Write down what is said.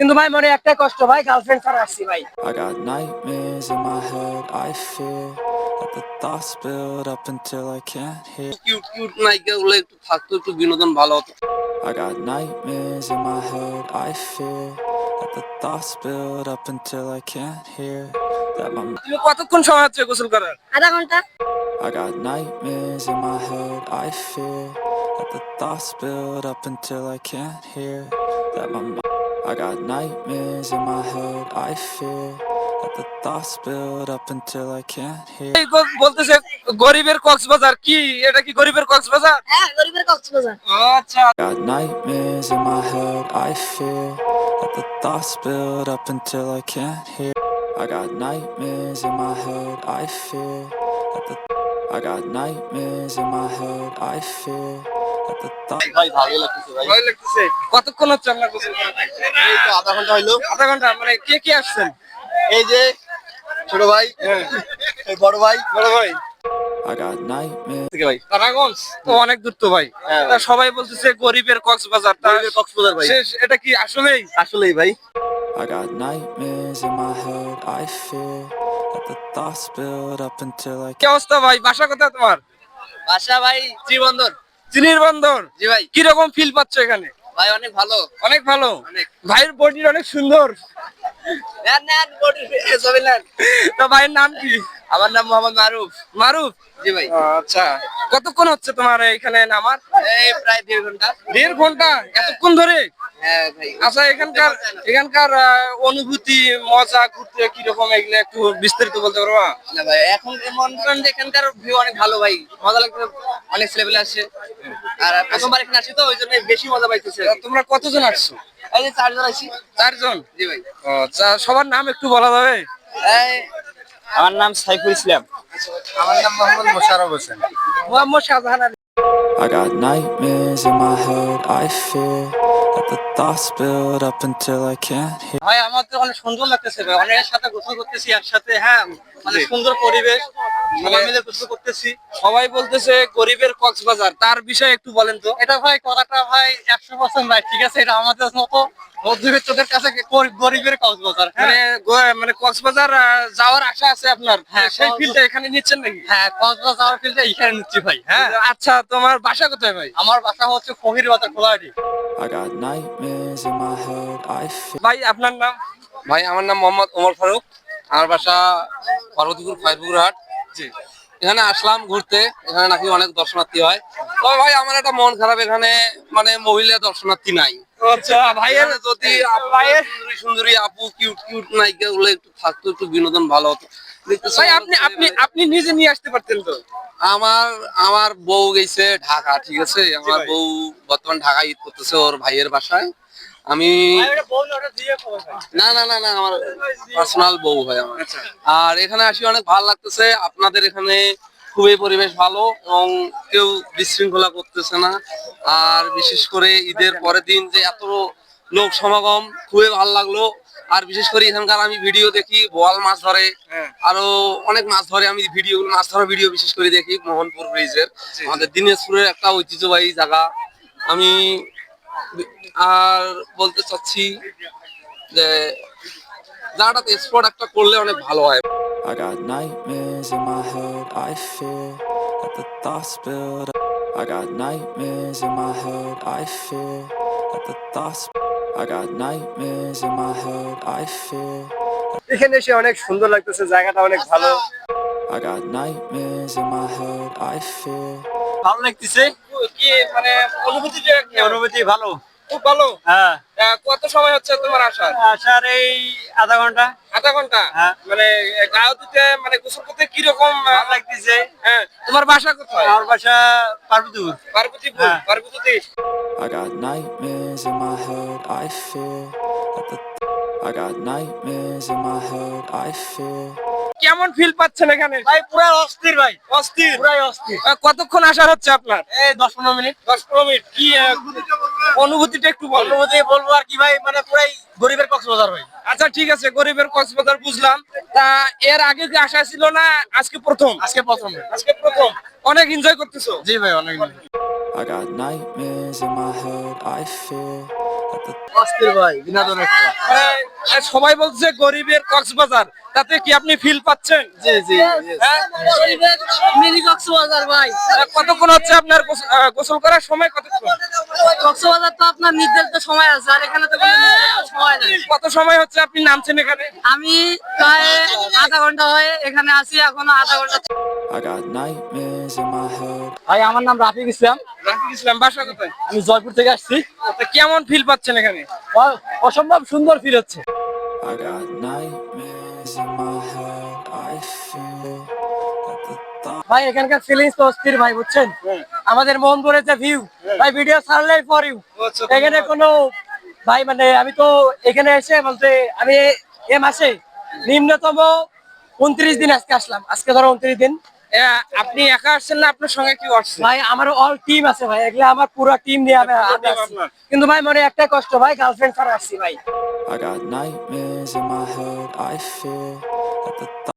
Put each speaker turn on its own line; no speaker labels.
কিন্তু ভাই মনে একটা কষ্ট ভাই গার্লফ্রেন্ড ছাড়া আসছি ভাই
I got nightmares in my head, I fear that the thoughts build up until I can't hear.
Cute cute নায়িকা গুলো একটু থাকতো একটু বিনোদন ভালো হতো
I got nightmares in my head, I fear that the thoughts build up until I can't hear. That my
তুমি কতক্ষণ সময় হচ্ছে গোসল করার
আধা ঘণ্টা
I got nightmares in my head, I fear that the thoughts build up until I can't hear. That my I got nightmares in my head, I fear that the thoughts build up until I can't hear.
এই গো- বলতেছে গরিবের কক্সবাজার কি এটা কি গরিবের কক্সবাজার
হ্যাঁ গরিবের কক্সবাজার
আচ্ছা
Got nightmares in my head, I fear that the thoughts build up until I can't hear. I got nightmares in my head, I fear that the I got nightmares in my head, I fear that the thoughts
ভাই ভালো লাগতেছে ভাই।
ভয় লাগতেছে। কতক্ষণ হচ্ছে আপনার গোসল
এই তো আধা ঘণ্টা হইল।
আধা ঘণ্টা মানে কে কে আসছেন?
এই যে ছোট ভাই বড় ভাই।
বড় ভাই। অনেক দূর তো ভাই।
হ্যাঁ।
তা সবাই বলতেছে গরিবের কক্সবাজার
কক্সবাজার ভাই।
এটা কি আসলেই?
আসলেই ভাই।
I got nightmares in my head, I fear that the thoughts build up until I
কি অবস্থা ভাই? বাসা কোথায় তোমার?
বাসা ভাই ত্রিবন্দর
চিনির বন্দর?
জি ভাই।
কি রকম ফিল পাচ্ছ এখানে?
ভাই অনেক ভালো।
অনেক ভালো?
অনেক।
ভাইয়ের বডির অনেক সুন্দর।
বডি
তো ভাইয়ের নাম কি?
আমার নাম মোহাম্মদ মারুফ।
মারুফ?
জি ভাই।
আচ্ছা। কতক্ষণ হচ্ছে তোমার এখানে নামার?
এই প্রায় দেড় ঘণ্টা।
দেড় ঘণ্টা? এতক্ষণ ধরে?
হ্যাঁ
আচ্ছা এখানকার এখানকার অনুভূতি মজা ঘুরতে কীরকম এগুলো একটু বিস্তারিত বলতে পারবা?
না ভাই এখন মনে এখানকার ভিউ অনেক ভালো ভাই। মজা লাগছে অনেক ছেলেপেলে আসছে আর প্রথমবার এখানে আসি তো ওই জন্য বেশি মজা পাইতেছে
তোমরা কতজন আসছো?
এই যে চারজন আছি
চারজন?
জি ভাই।
ও, সবার নাম একটু বলা যাবে?
এই
আমার নাম সাইফুল ইসলাম।
আমার নাম Mohammad Mosharraf Hossain.
Mohammad Shahjahan Ali.
I got nightmares in my head, I fear. The thoughts build up until I can't hear.
ভাই আমার তো অনেক সুন্দর লাগতেছে ভাই। অনেকের সাথে গোসল করতেছি একসাথে হ্যাঁ অনেক সুন্দর পরিবেশ। সবাই মিলে গোসল করতেছি।
সবাই বলতেছে গরিবের কক্সবাজার। তার বিষয়ে একটু বলেন তো।
এটা ভাই কথাটা ভাই একশো পার্সেন্ট ভাই ঠিক আছে? এটা আমাদের মতো মধ্যবিত্তদের কাছে গরিব- গরিবের কক্সবাজার
মানে
হ্যাঁ।
মানে কক্সবাজার যাওয়ার আশা আছে আপনার?
হ্যাঁ,
সেই ফিল্ডটা এখানে নিচ্ছেন নাকি?
হ্যাঁ কক্সবাজার যাওয়ার ফিল্ডে এইখানে নিচ্ছি ভাই হ্যাঁ।
আচ্ছা তোমার বাসা কোথায় ভাই?
আমার বাসা হচ্ছে ফকির বাজার খোলাহাটি.
ভাই আপনার নাম?
ভাই আমার নাম মোহাম্মদ ওমর ফারুক। আমার বাসা পার্বতীপুর খয়রপুকুর হাট জি। এখানে আসলাম ঘুরতে এখানে নাকি অনেক দর্শনার্থী হয়। তবে ভাই আমার একটা মন খারাপ এখানে মানে মহিলা দর্শনার্থী নাই।
আচ্ছা ভাইয়ের
যদি
ভাইয়ের
সুন্দরী সুন্দরী আপু কিউট কিউট নায়িকা গুলো একটু থাকতো একটু বিনোদন ভালো হতো।
ভাই আপনি আপনি আপনি নিজে নিয়ে আসতে পারতেন তো?
আমার আমার বউ গেছে ঢাকা ঠিক আছে? আমার। বউ বর্তমান ঢাকা ঈদ করতেছে ওর ভাইয়ের বাসায়। আমি না না না না আমার পার্সোনাল বউ। ভাই আমার। আর এখানে আসি অনেক ভালো লাগতেছে। আপনাদের এখানে খুবই পরিবেশ ভালো এবং কেউ বিশৃঙ্খলা করতেছে না। আর বিশেষ করে ঈদের পরের দিন যে এত লোক সমাগম খুবই ভালো লাগল। আর বিশেষ করে এখানকার আমি ভিডিও দেখি বোয়াল মাছ ধরে। আরও অনেক মাছ ধরে আমি ভিডিও মাছ ধরা ভিডিও বিশেষ করে দেখি মোহনপুর ব্রিজের। আমাদের দিনাজপুরের একটা ঐতিহ্যবাহী জায়গা। আমি আর বলতে চাচ্ছি যে জায়গাটাতে স্পট একটা করলে অনেক ভালো হয়।
I got nightmares in my head, I fear that the thoughts build up. I got nightmares in my head, I fear that the thoughts. I got nightmares in my head, I fear.
এখানে এসে অনেক সুন্দর লাগতেছে জায়গাটা অনেক ভালো
I got nightmares in my head, I fear.
ভালো লাগতেছে
কি মানে অনুভূতিটা কেমন?
অনুভূতি ভালো
খুব ভালো?
হ্যাঁ।
কত সময় হচ্ছে তোমার আসার?
আসার এই আধা ঘণ্টা।
আধা ঘণ্টা?
হ্যাঁ।
মানে গাও দিতে মানে গোসল করতে কীরকম আহ,
ভালো লাগতেছে।
হ্যাঁ তোমার বাসা কোথায়?
আমার বাসা পার্বতীপুর।
পার্বতীপুর
হ্যাঁ।
পার্বতীতে।
I got nightmares in my head, I fear that the. I got nightmares in my head, I fear.
কেমন ফিল পাচ্ছেন এখানে?
ভাই পুরো অস্থির ভাই।
অস্থির?
পুরাই অস্থির।
কতক্ষণ আসার হচ্ছে আপনার?
এই দশ পনেরো মিনিট।
দশ পনেরো মিনিট। কি অনুভূতিটা একটু বল।
অনুভূতি বলব আর কি ভাই মানে পুরাই গরিবের কক্সবাজার ভাই।
আচ্ছা ঠিক আছে গরিবের কক্সবাজার বুঝলাম। তা এর আগে কি আশা ছিল না আজকে প্রথম?
আজকে প্রথম।
আজকে প্রথম। অনেক এনজয় করতেছো?
জি ভাই অনেক
I got nightmares in my head, I fear
অস্থির ভাই বিনোদন একটা
সবাই বলছে গরিবের কক্সবাজার। তাতে কি আপনি ফিল পাচ্ছেন?
জি জি
হ্যাঁ?
মিনি কক্সবাজার ভাই।
কতক্ষণ হচ্ছে আপনার গোসল করার সময়? কতক্ষণ?
কক্সবাজার তো আপনার নির্ধারিত সময় আছে আর এখানে তো সময় নেই।
কত সময় হচ্ছে আপনি নামছেন এখানে?
আমি প্রায় আধা ঘণ্টা হয়ে এখানে আসি এখনও আধা
ঘণ্টা.
ভাই আমার নাম রাফিক ইসলাম।
রাফিক ইসলাম বাসা কোথায়?
আমি জয়পুর থেকে আসছি।
কেমন ফিল পাচ্ছেন এখানে?
অসম্ভব সুন্দর ফিল হচ্ছে।
I got nightmares in my head, I fear that the thought
ভাই এখানকার ফিলিংস তো অস্থির ভাই বুঝছেন? আমাদের মোহনপুরের যে ভিউ ভাই ভিডিও ছাড়লেই ফর ইউ এখানে কোনো ভাই মানে আমি তো এখানে এসে বলতে আমি এ মাসে নিম্নতম উনত্রিশ দিন আজকে আসলাম। আজকে ধরো উনত্রিশ দিন।
আপনি একা আসছেন না? আপনার সঙ্গে কি আসছে?
ভাই আমার অল টিম আছে ভাই। এগুলা আমার পুরো টিম নিয়ে আমি। কিন্তু ভাই মনে একটা কষ্ট ভাই গার্লফ্রেন্ড ছাড়া আসছি ভাই।
I got nightmares in my head, I fear that the